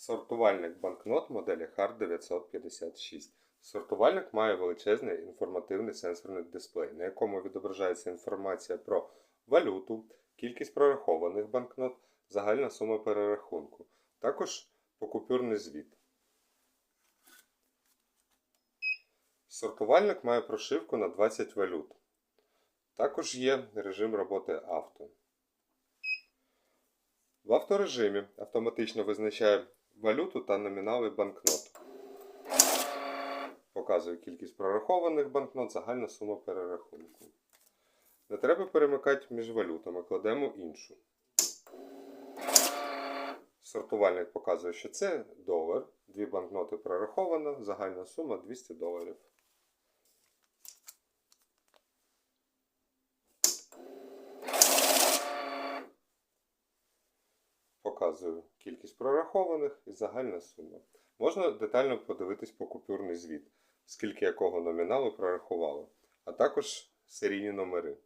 Сортувальник банкнот моделі HARD 956. Сортувальник має величезний інформативний сенсорний дисплей, на якому відображається інформація про валюту, кількість прорахованих банкнот, загальна сума перерахунку, також покупюрний звіт. Сортувальник має прошивку на 20 валют. Також є режим роботи авто. В авторежимі автоматично визначає валюту та номінали банкнот. Показує кількість прорахованих банкнот, загальна сума перерахунку. Не треба перемикати між валютами, кладемо іншу. Сортувальник показує, що це долар. Дві банкноти прораховано, загальна сума 200 доларів. Показую кількість прорахованих і загальна сума. Можна детально подивитись по купюрний звіт, скільки якого номіналу прорахували, а також серійні номери.